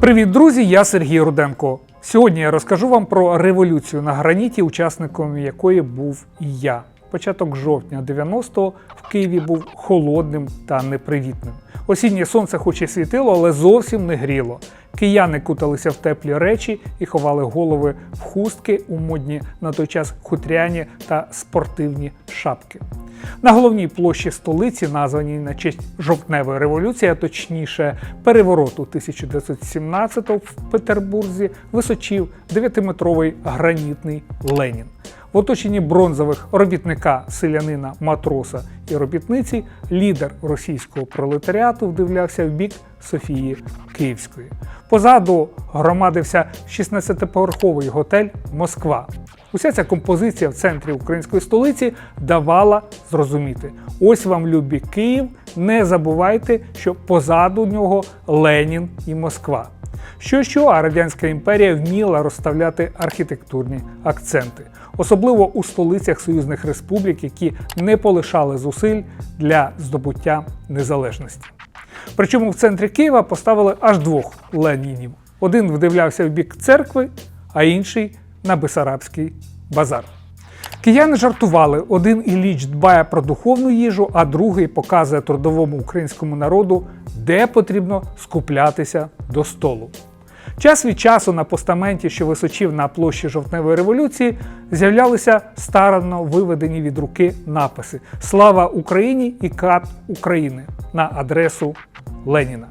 Привіт, друзі! Я Сергій Руденко. Сьогодні я розкажу вам про революцію на граніті, учасником якої був і я. Початок жовтня 90-го в Києві був холодним та непривітним. Осіннє сонце хоч і світило, але зовсім не гріло. Кияни куталися в теплі речі і ховали голови в хустки у модні на той час хутряні та спортивні шапки. На головній площі столиці, названій на честь жовтневої революції, а точніше перевороту 1917-го в Петербурзі, височів 9-метровий гранітний Ленін. В оточенні бронзових робітника, селянина, матроса і робітниці лідер російського пролетаріату вдивлявся в бік Софії Київської. Позаду громадився 16-поверховий готель Москва. Уся ця композиція в центрі української столиці давала зрозуміти: ось вам любі Київ, не забувайте, що позаду нього Ленін і Москва. Що що, а Радянська імперія вміла розставляти архітектурні акценти, особливо у столицях союзних республік, які не полишали зусиль для здобуття незалежності. Причому в центрі Києва поставили аж двох Ленінів. Один вдивлявся в бік церкви, а інший на Бесарабський базар. Кияни жартували: один Ілліч дбає про духовну їжу, а другий показує трудовому українському народу, де потрібно скуплятися до столу. Час від часу на постаменті, що височив на площі жовтневої революції, з'являлися старанно виведені від руки написи Слава Україні і кат України на адресу Леніна.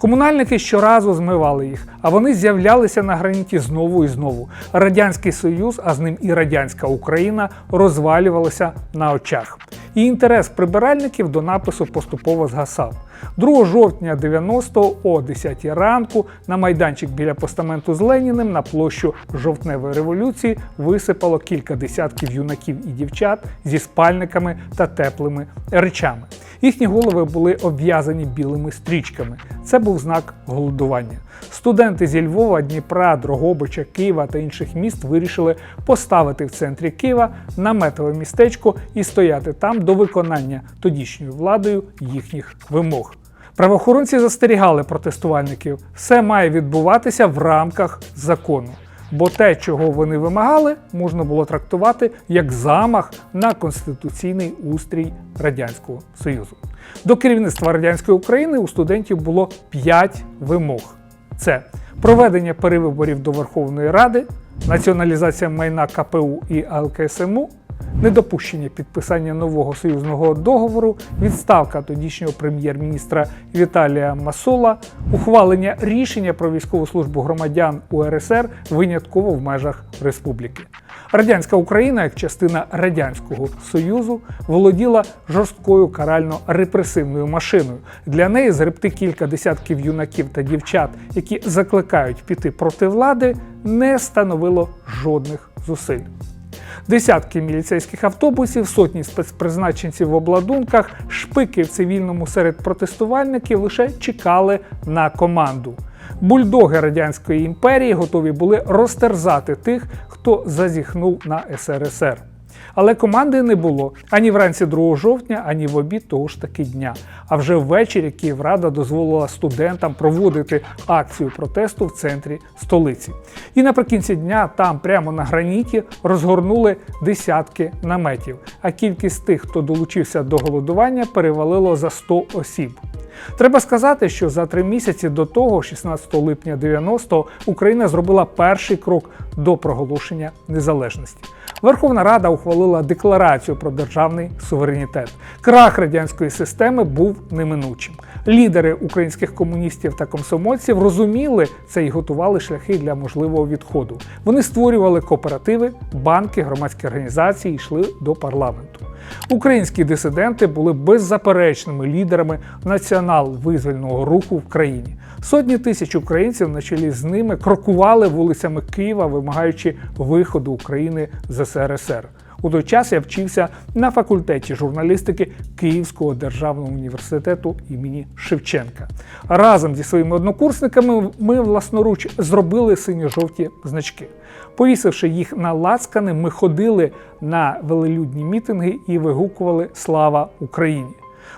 Комунальники щоразу змивали їх, а вони з'являлися на граніті знову і знову. Радянський Союз, а з ним і радянська Україна, розвалювалися на очах. І інтерес прибиральників до напису поступово згасав. 2 жовтня 90-го о 10 ранку на майданчик біля постаменту з Леніним на площу жовтневої революції висипало кілька десятків юнаків і дівчат зі спальниками та теплими речами. Їхні голови були обв'язані білими стрічками. Це був знак голодування. Студенти зі Львова, Дніпра, Дрогобича, Києва та інших міст вирішили поставити в центрі Києва наметове містечко і стояти там до виконання тодішньою владою їхніх вимог. Правоохоронці застерігали протестувальників, все має відбуватися в рамках закону. Бо те, чого вони вимагали, можна було трактувати як замах на конституційний устрій Радянського Союзу. До керівництва радянської України у студентів було 5 вимог: це проведення перевиборів до Верховної Ради, націоналізація майна КПУ і АЛКСМУ, недопущення підписання нового союзного договору, відставка тодішнього прем'єр-міністра Віталія Масола, ухвалення рішення про військову службу громадян УРСР винятково в межах республіки. Радянська Україна, як частина Радянського Союзу, володіла жорсткою карально-репресивною машиною. Для неї згребти кілька десятків юнаків та дівчат, які закликають піти проти влади, не становило жодних зусиль. Десятки міліцейських автобусів, сотні спецпризначенців в обладунках, шпики в цивільному серед протестувальників лише чекали на команду. Бульдоги радянської імперії готові були розтерзати тих, хто зазіхнув на СРСР. Але команди не було ані вранці 2 жовтня, ані в обід того ж таки дня. А вже ввечері Київрада дозволила студентам проводити акцію протесту в центрі столиці. І наприкінці дня там, прямо на граніті, розгорнули десятки наметів. А кількість тих, хто долучився до голодування, перевалило за 100 осіб. Треба сказати, що за три місяці до того, 16 липня 90-го, Україна зробила перший крок до проголошення незалежності. Верховна Рада ухвалила декларацію про державний суверенітет. Крах радянської системи був неминучим. Лідери українських комуністів та комсомольців розуміли це і готували шляхи для можливого відходу. Вони створювали кооперативи, банки, громадські організації і йшли до парламенту. Українські дисиденти були беззаперечними лідерами націонал-визвольного руху в країні. Сотні тисяч українців на чолі з ними крокували вулицями Києва, вимагаючи виходу України з СРСР. У той час я вчився на факультеті журналістики Київського державного університету імені Шевченка. Разом зі своїми однокурсниками ми власноруч зробили синьо-жовті значки. Повісивши їх на лацкани, ми ходили на велелюдні мітинги і вигукували Слава Україні!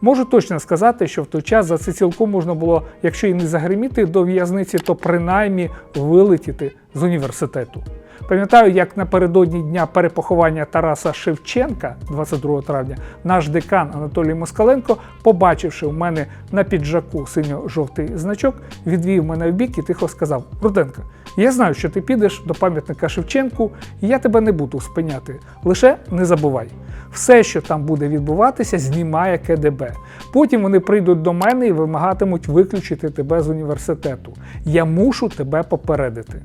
Можу точно сказати, що в той час за це цілком можна було, якщо і не загриміти до в'язниці, то принаймні вилетіти з університету. Пам'ятаю, як напередодні дня перепоховання Тараса Шевченка, 22 травня, наш декан Анатолій Москаленко, побачивши у мене на піджаку синьо-жовтий значок, відвів мене в бік і тихо сказав: Руденко, я знаю, що ти підеш до пам'ятника Шевченку, і я тебе не буду спиняти. Лише не забувай. Все, що там буде відбуватися, знімає КДБ. Потім вони прийдуть до мене і вимагатимуть виключити тебе з університету. Я мушу тебе попередити.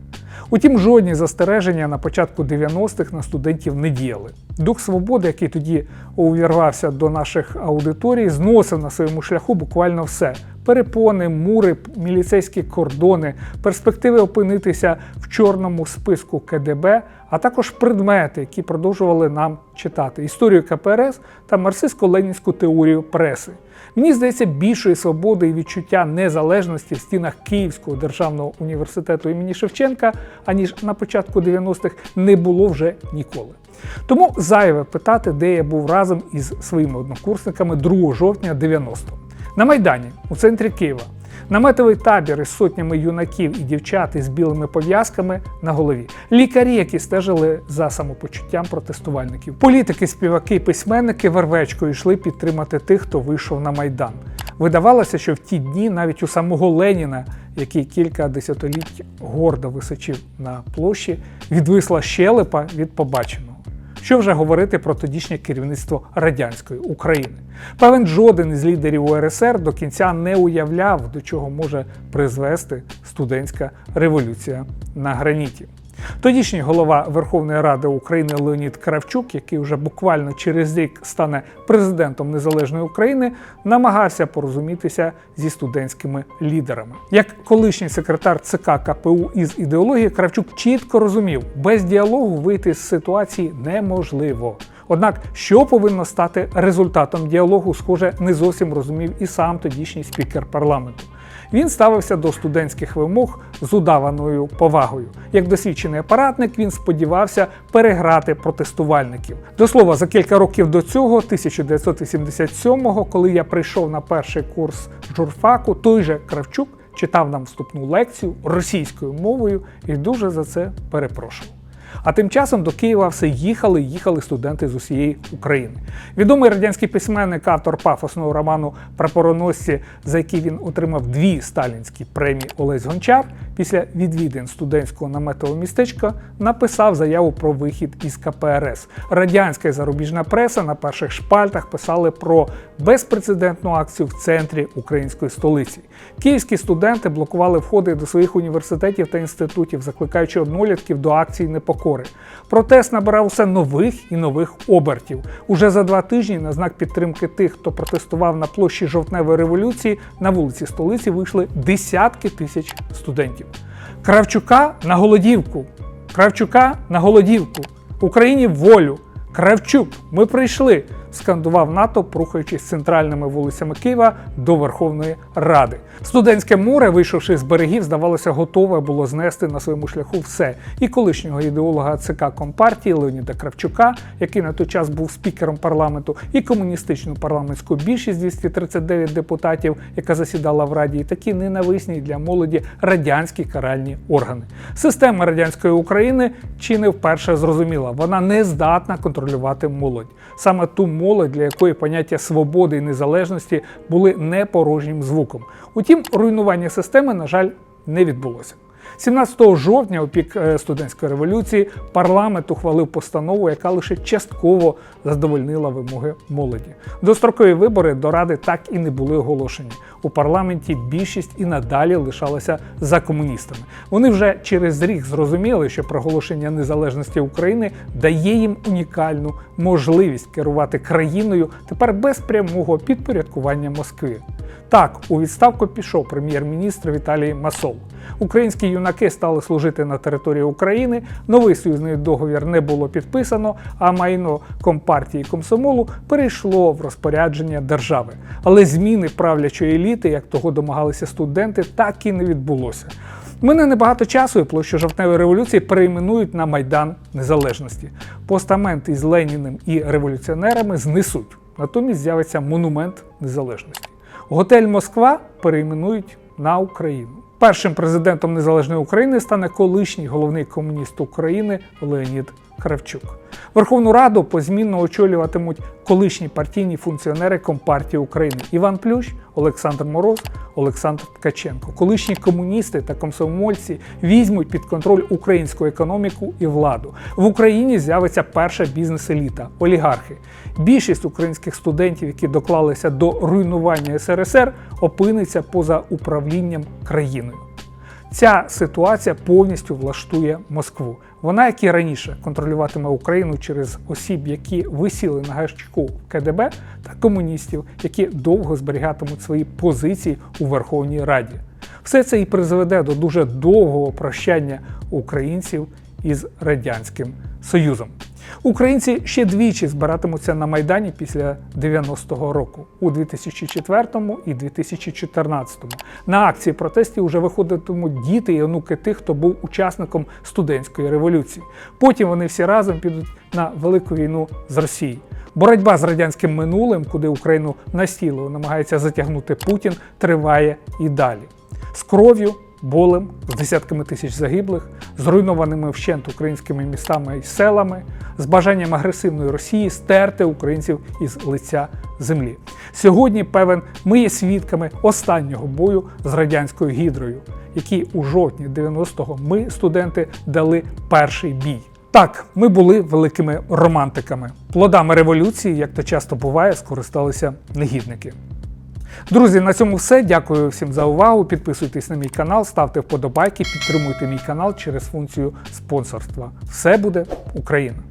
Утім, жодні застереження на початку 90-х на студентів не діяли. Дух свободи, який тоді увірвався до наших аудиторій, зносив на своєму шляху буквально все: перепони, мури, міліцейські кордони, перспективи опинитися в чорному списку КДБ, а також предмети, які продовжували нам читати: історію КПРС та марксистсько-ленінську теорію преси. Мені здається, більшої свободи і відчуття незалежності в стінах Київського державного університету імені Шевченка, аніж на початку 90-х, не було вже ніколи. Тому зайве питати, де я був разом із своїми однокурсниками 2 жовтня 90-го. На Майдані, у центрі Києва, наметовий табір із сотнями юнаків і дівчат із білими пов'язками на голові, лікарі, які стежили за самопочуттям протестувальників, політики, співаки, письменники вервечкою йшли підтримати тих, хто вийшов на майдан. Видавалося, що в ті дні навіть у самого Леніна, який кілька десятиліть гордо височив на площі, відвисла щелепа від побаченого. Що вже говорити про тодішнє керівництво радянської України? Певен жоден із лідерів УРСР до кінця не уявляв, до чого може призвести студентська революція на граніті. Тодішній голова Верховної Ради України Леонід Кравчук, який вже буквально через рік стане президентом незалежної України, намагався порозумітися зі студентськими лідерами. Як колишній секретар ЦК КПУ із ідеології, Кравчук чітко розумів, без діалогу вийти з ситуації неможливо. Однак, що повинно стати результатом діалогу, схоже, не зовсім розумів і сам тодішній спікер парламенту. Він ставився до студентських вимог з удаваною повагою. Як досвідчений апаратник, він сподівався переграти протестувальників. До слова, за кілька років до цього, 1987-го, коли я прийшов на перший курс журфаку, той же Кравчук читав нам вступну лекцію російською мовою і дуже за це перепрошував. А тим часом до Києва все їхали і їхали студенти з усієї України. Відомий радянський письменник, автор пафосного роману Прапороносці, за який він отримав дві сталінські премії Олесь Гончар, після відвідин студентського наметового містечка написав заяву про вихід із КПРС. Радянська зарубіжна преса на перших шпальтах писали про безпрецедентну акцію в центрі української столиці. Київські студенти блокували входи до своїх університетів та інститутів, закликаючи однолітків до акції непокори. Протест набирав усе нових і нових обертів. Уже за два тижні на знак підтримки тих, хто протестував на площі жовтневої революції, на вулиці столиці вийшли десятки тисяч студентів. Кравчука на голодівку. Кравчука на голодівку. Україні волю. Кравчук, ми прийшли. Скандував натовп, рухаючись центральними вулицями Києва до Верховної Ради. Студентське море, вийшовши з берегів, здавалося, готове було знести на своєму шляху все. І колишнього ідеолога ЦК Компартії Леоніда Кравчука, який на той час був спікером парламенту, і комуністичну парламентську більшість 239 депутатів, яка засідала в Раді, і такі ненависні для молоді радянські каральні органи. Система радянської України чи не вперше зрозуміла, вона не здатна контролювати молодь. Саме ту молодь, для якої поняття свободи і незалежності були не порожнім звуком. Утім, руйнування системи, на жаль, не відбулося. 17 жовтня, у пік е, студентської революції, парламент ухвалив постанову, яка лише частково задовольнила вимоги молоді. Дострокові вибори до ради так і не були оголошені. У парламенті більшість і надалі лишалася за комуністами. Вони вже через рік зрозуміли, що проголошення незалежності України дає їм унікальну можливість керувати країною тепер без прямого підпорядкування Москви. Так, у відставку пішов прем'єр-міністр Віталій Масол. Українські юнаки стали служити на території України. Новий союзний договір не було підписано, а майно компартії комсомолу перейшло в розпорядження держави. Але зміни правлячої еліти, як того домагалися студенти, так і не відбулося. Мене небагато часу і площу жовтневої революції перейменують на Майдан Незалежності. Постамент із Леніним і революціонерами знесуть. Натомість з'явиться монумент незалежності. Готель Москва перейменують на Україну. Першим президентом незалежної України стане колишній головний комуніст України Леонід Кравчук. Верховну Раду позмінно очолюватимуть колишні партійні функціонери Компартії України Іван Плющ, Олександр Мороз, Олександр Ткаченко. Колишні комуністи та комсомольці візьмуть під контроль українську економіку і владу. В Україні з'явиться перша бізнес-еліта олігархи. Більшість українських студентів, які доклалися до руйнування СРСР, опиниться поза управлінням країною. Ця ситуація повністю влаштує Москву. Вона, як і раніше, контролюватиме Україну через осіб, які висіли на гачку КДБ, та комуністів, які довго зберігатимуть свої позиції у Верховній Раді. Все це і призведе до дуже довгого прощання українців із радянським Союзом. Українці ще двічі збиратимуться на майдані після 90-го року у 2004 і 2014. На акції протестів вже виходитимуть діти і онуки тих, хто був учасником студентської революції. Потім вони всі разом підуть на велику війну з Росією. Боротьба з радянським минулим, куди Україну настійливо намагається затягнути Путін, триває і далі. З кров'ю, болем, з десятками тисяч загиблих, зруйнованими вщент українськими містами і селами, з бажанням агресивної Росії стерти українців із лиця землі. Сьогодні, певен, ми є свідками останнього бою з радянською гідрою, який у жовтні 90-го ми, студенти, дали перший бій. Так, ми були великими романтиками. Плодами революції, як то часто буває, скористалися негідники. Друзі, на цьому все. Дякую всім за увагу. Підписуйтесь на мій канал, ставте вподобайки, підтримуйте мій канал через функцію спонсорства. Все буде Україна!